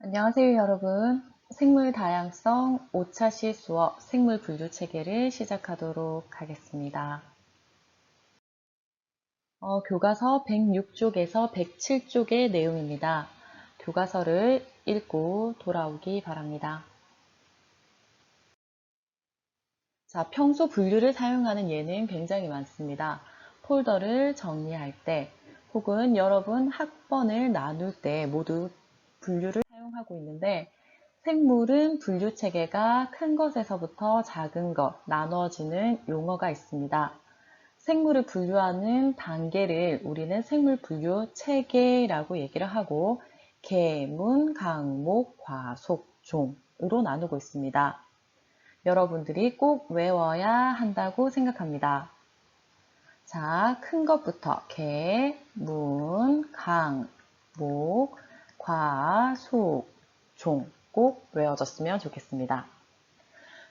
안녕하세요, 여러분. 생물 다양성 5차 시 수업 생물 분류 체계를 시작하도록 하겠습니다. 어, 교과서 106쪽에서 107쪽의 내용입니다. 교과서를 읽고 돌아오기 바랍니다. 자, 평소 분류를 사용하는 예는 굉장히 많습니다. 폴더를 정리할 때 혹은 여러분 학번을 나눌 때 모두 분류를 사용하고 있는데 생물은 분류 체계가 큰 것에서부터 작은 것 나눠지는 용어가 있습니다. 생물을 분류하는 단계를 우리는 생물 분류 체계라고 얘기를 하고 계문, 강목, 과속, 종으로 나누고 있습니다. 여러분들이 꼭 외워야 한다고 생각합니다. 자, 큰 것부터 개, 문, 강, 목, 과, 속, 종꼭 외워졌으면 좋겠습니다.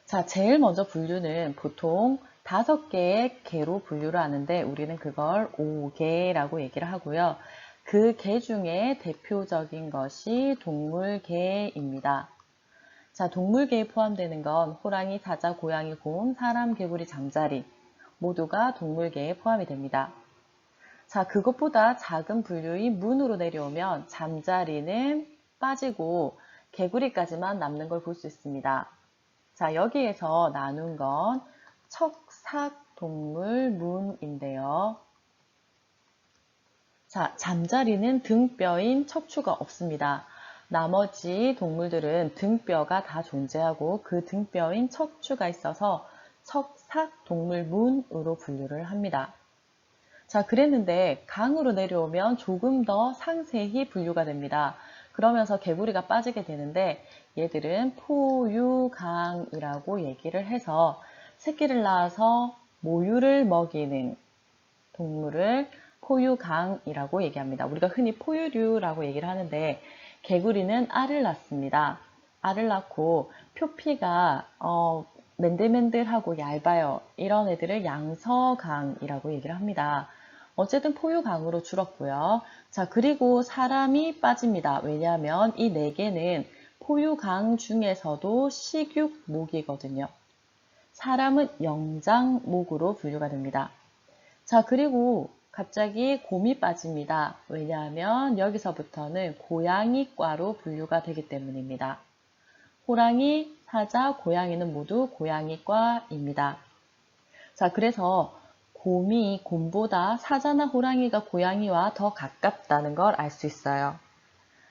자, 제일 먼저 분류는 보통 다섯 개의 개로 분류를 하는데 우리는 그걸 5개라고 얘기를 하고요. 그 개 중에 대표적인 것이 동물개입니다. 자, 동물개에 포함되는 건 호랑이, 사자, 고양이, 곰, 사람, 개구리, 잠자리 모두가 동물개에 포함이 됩니다. 자, 그것보다 작은 분류의 문으로 내려오면 잠자리는 빠지고 개구리까지만 남는 걸 볼 수 있습니다. 자, 여기에서 나눈 건 척삭 동물 문인데요. 자, 잠자리는 등뼈인 척추가 없습니다. 나머지 동물들은 등뼈가 다 존재하고 그 등뼈인 척추가 있어서 척삭 동물문으로 분류를 합니다. 자, 그랬는데 강으로 내려오면 조금 더 상세히 분류가 됩니다. 그러면서 개구리가 빠지게 되는데 얘들은 포유강이라고 얘기를 해서 새끼를 낳아서 모유를 먹이는 동물을 포유강이라고 얘기합니다. 우리가 흔히 포유류라고 얘기를 하는데 개구리는 알을 낳습니다. 알을 낳고 표피가 어, 맨들맨들하고 얇아요. 이런 애들을 양서강이라고 얘기를 합니다. 어쨌든 포유강으로 줄었고요. 자, 그리고 사람이 빠집니다. 왜냐하면 이 네 개는 포유강 중에서도 식육목이거든요. 사람은 영장목으로 분류가 됩니다. 자, 그리고 갑자기 곰이 빠집니다. 왜냐하면 여기서부터는 고양이과로 분류가 되기 때문입니다. 호랑이, 사자, 고양이는 모두 고양이과입니다. 자, 그래서 곰이 곰보다 사자나 호랑이가 고양이와 더 가깝다는 걸 알 수 있어요.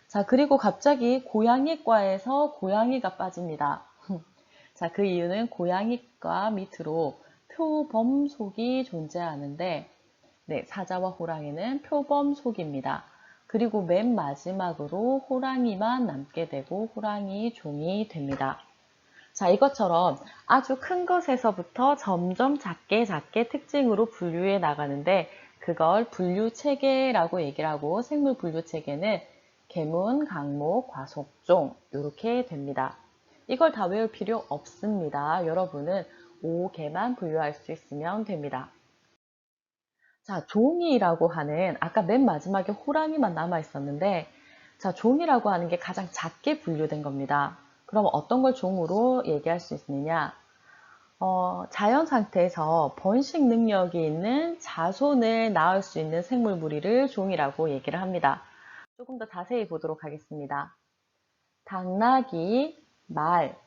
자, 그리고 갑자기 고양이과에서 고양이가 빠집니다. 자, 그 이유는 고양이과 밑으로 표범속이 존재하는데, 네, 사자와 호랑이는 표범속입니다. 그리고 맨 마지막으로 호랑이만 남게 되고 호랑이 종이 됩니다. 자, 이것처럼 아주 큰 것에서부터 점점 작게 작게 특징으로 분류해 나가는데 그걸 분류 체계라고 얘기를 하고 생물 분류 체계는 계문, 강목, 과속종 이렇게 됩니다. 이걸 다 외울 필요 없습니다. 여러분은 5개만 분류할 수 있으면 됩니다. 자, 종이라고 하는 아까 맨 마지막에 호랑이만 남아 있었는데 자, 종이라고 하는 게 가장 작게 분류된 겁니다. 그럼 어떤 걸 종으로 얘기할 수 있느냐? 어, 자연 상태에서 번식 능력이 있는 자손을 낳을 수 있는 생물 무리를 종이라고 얘기를 합니다. 조금 더 자세히 보도록 하겠습니다. 당나귀, 말,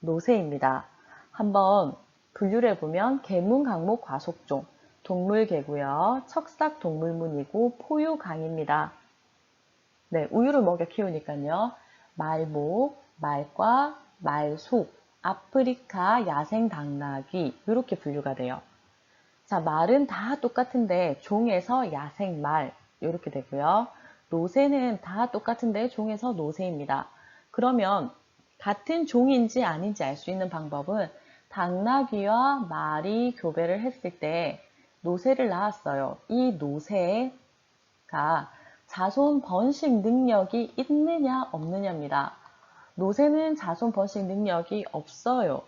노새입니다. 한번 분류를 해보면 개문, 강목, 과속종, 동물개고요. 척삭 동물문이고 포유강입니다. 네, 우유를 먹여 키우니까요. 말목, 말과 말속, 아프리카 야생 당나귀 이렇게 분류가 돼요. 자, 말은 다 똑같은데 종에서 야생 말 이렇게 되고요. 노새는 다 똑같은데 종에서 노새입니다. 그러면 같은 종인지 아닌지 알 수 있는 방법은 당나귀와 말이 교배를 했을 때 노새를 낳았어요. 이 노새가 자손 번식 능력이 있느냐 없느냐입니다. 노새는 자손 번식 능력이 없어요.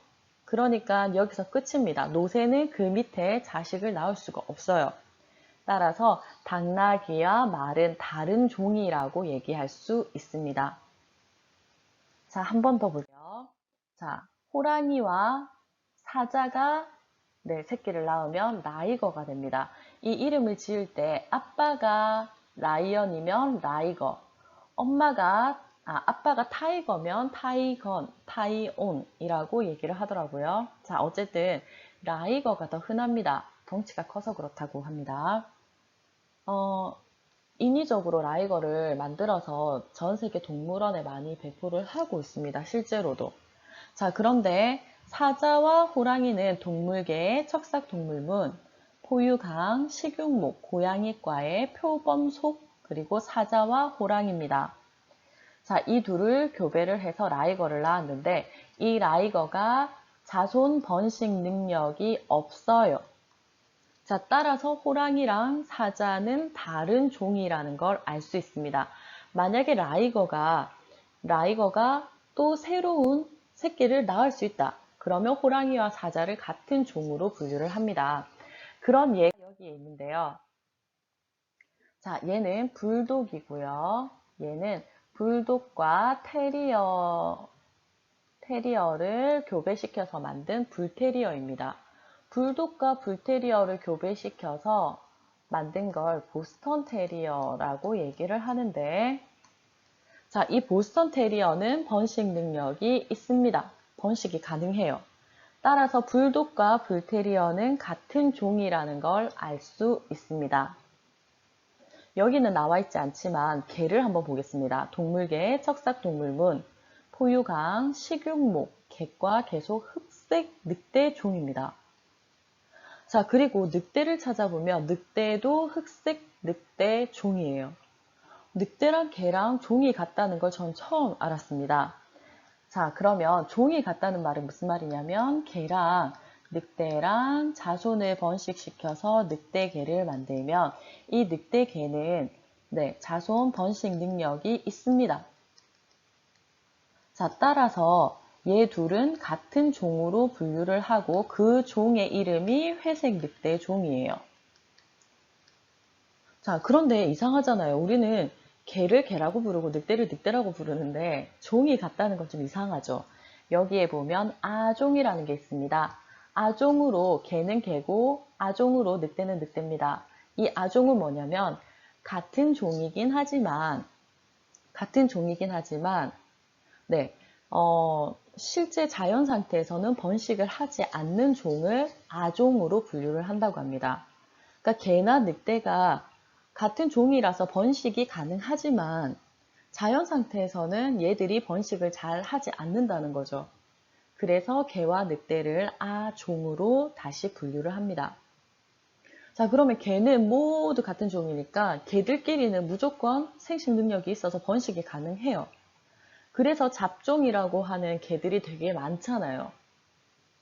그러니까 여기서 끝입니다. 노새는 그 밑에 자식을 낳을 수가 없어요. 따라서 당나귀와 말은 다른 종이라고 얘기할 수 있습니다. 자, 한 번 더 볼게요. 자, 호랑이와 사자가 네, 새끼를 낳으면 라이거가 됩니다. 이 이름을 지을 때 아빠가 라이언이면 라이거, 엄마가 아, 아빠가 타이거면 타이건, 타이온이라고 얘기를 하더라고요. 자, 어쨌든 라이거가 더 흔합니다. 덩치가 커서 그렇다고 합니다. 어, 인위적으로 라이거를 만들어서 전 세계 동물원에 많이 배포를 하고 있습니다. 실제로도. 자, 그런데 사자와 호랑이는 동물계의 척삭동물문, 포유강, 식용목, 고양이과의 표범속, 그리고 사자와 호랑이입니다. 자, 이 둘을 교배를 해서 라이거를 낳았는데 이 라이거가 자손 번식 능력이 없어요. 자, 따라서 호랑이랑 사자는 다른 종이라는 걸 알 수 있습니다. 만약에 라이거가 라이거가 또 새로운 새끼를 낳을 수 있다. 그러면 호랑이와 사자를 같은 종으로 분류를 합니다. 그런 예가 여기에 있는데요. 자, 얘는 불독이고요. 얘는 불독과 테리어, 테리어를 교배시켜서 만든 불테리어입니다. 불독과 불테리어를 교배시켜서 만든 걸 보스턴 테리어라고 얘기를 하는데, 자, 이 보스턴 테리어는 번식 능력이 있습니다. 번식이 가능해요. 따라서 불독과 불테리어는 같은 종이라는 걸 알 수 있습니다. 여기는 나와 있지 않지만 개를 한번 보겠습니다. 동물계, 척삭동물문, 포유강, 식용목, 객과 계속 흑색 늑대 종입니다. 자, 그리고 늑대를 찾아보면 늑대도 흑색 늑대 종이에요. 늑대랑 개랑 종이 같다는 걸 전 처음 알았습니다. 자, 그러면 종이 같다는 말은 무슨 말이냐면 개랑 늑대랑 자손을 번식시켜서 늑대개를 만들면 이 늑대개는 네, 자손 번식 능력이 있습니다. 자, 따라서 얘 둘은 같은 종으로 분류를 하고 그 종의 이름이 회색 늑대 종이에요. 자, 그런데 이상하잖아요. 우리는 개를 개라고 부르고 늑대를 늑대라고 부르는데 종이 같다는 건 좀 이상하죠. 여기에 보면 아종이라는 게 있습니다. 아종으로 개는 개고 아종으로 늑대는 늑대입니다. 이 아종은 뭐냐면 같은 종이긴 하지만 같은 종이긴 하지만 네, 어, 실제 자연 상태에서는 번식을 하지 않는 종을 아종으로 분류를 한다고 합니다. 그러니까 개나 늑대가 같은 종이라서 번식이 가능하지만 자연 상태에서는 얘들이 번식을 잘 하지 않는다는 거죠. 그래서 개와 늑대를 아 종으로 다시 분류를 합니다. 자, 그러면 개는 모두 같은 종이니까 개들끼리는 무조건 생식 능력이 있어서 번식이 가능해요. 그래서 잡종이라고 하는 개들이 되게 많잖아요.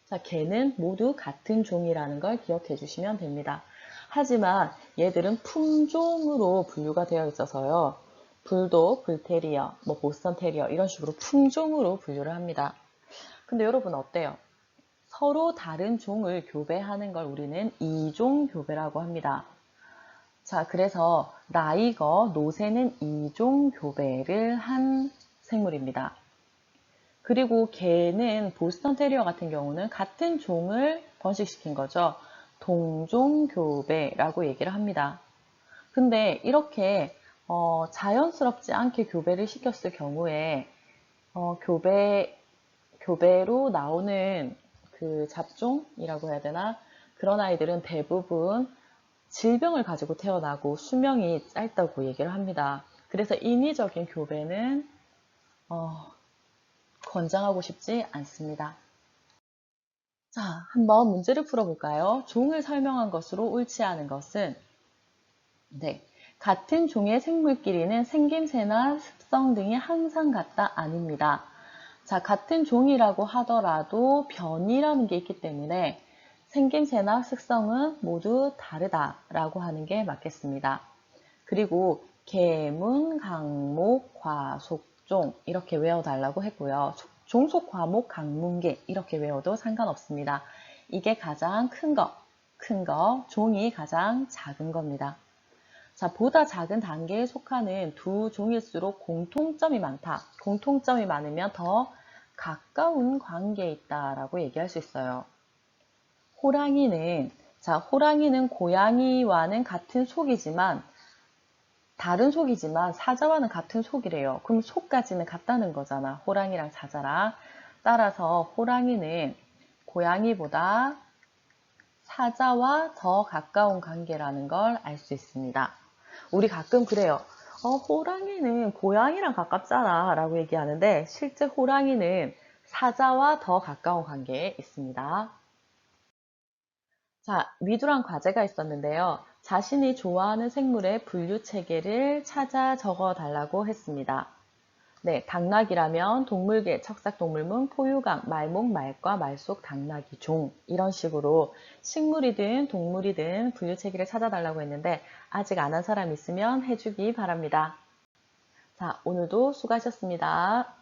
자, 개는 모두 같은 종이라는 걸 기억해 주시면 됩니다. 하지만 얘들은 품종으로 분류가 되어 있어서요. 불독, 불테리어, 뭐 보스턴 테리어 이런 식으로 품종으로 분류를 합니다. 근데 여러분 어때요? 서로 다른 종을 교배하는 걸 우리는 이종 교배라고 합니다. 자, 그래서 라이거, 노새는 이종 교배를 한 생물입니다. 그리고 개는 보스턴 테리어 같은 경우는 같은 종을 번식시킨 거죠. 동종 교배라고 얘기를 합니다. 근데 이렇게 어, 자연스럽지 않게 교배를 시켰을 경우에 어, 교배 교배로 나오는 그 잡종이라고 해야 되나 그런 아이들은 대부분 질병을 가지고 태어나고 수명이 짧다고 얘기를 합니다. 그래서 인위적인 교배는 어, 권장하고 싶지 않습니다. 자, 한번 문제를 풀어볼까요? 종을 설명한 것으로 옳지 않은 것은 네, 같은 종의 생물끼리는 생김새나 습성 등이 항상 같다 아닙니다. 자, 같은 종이라고 하더라도 변이라는 게 있기 때문에 생김새나 특성은 모두 다르다라고 하는 게 맞겠습니다. 그리고 계문, 강목, 과속종 이렇게 외워달라고 했고요. 종속, 과목, 강문계 이렇게 외워도 상관없습니다. 이게 가장 큰 거, 큰 거, 종이 가장 작은 겁니다. 자, 보다 작은 단계에 속하는 두 종일수록 공통점이 많다. 공통점이 많으면 더 가까운 관계에 있다라고 얘기할 수 있어요. 호랑이는, 자, 호랑이는 고양이와는 같은 속이지만, 다른 속이지만 사자와는 같은 속이래요. 그럼 속까지는 같다는 거잖아. 호랑이랑 사자랑. 따라서 호랑이는 고양이보다 사자와 더 가까운 관계라는 걸 알 수 있습니다. 우리 가끔 그래요. 어, 호랑이는 고양이랑 가깝잖아 라고 얘기하는데 실제 호랑이는 사자와 더 가까운 관계에 있습니다. 자, 위두랑 과제가 있었는데요. 자신이 좋아하는 생물의 분류 체계를 찾아 적어 달라고 했습니다. 네, 당나귀라면 동물계, 척삭동물문, 포유강, 말목, 말과, 말속, 당나귀, 종 이런 식으로 식물이든 동물이든 분류 체계를 찾아달라고 했는데 아직 안 한 사람 있으면 해주기 바랍니다. 자, 오늘도 수고하셨습니다.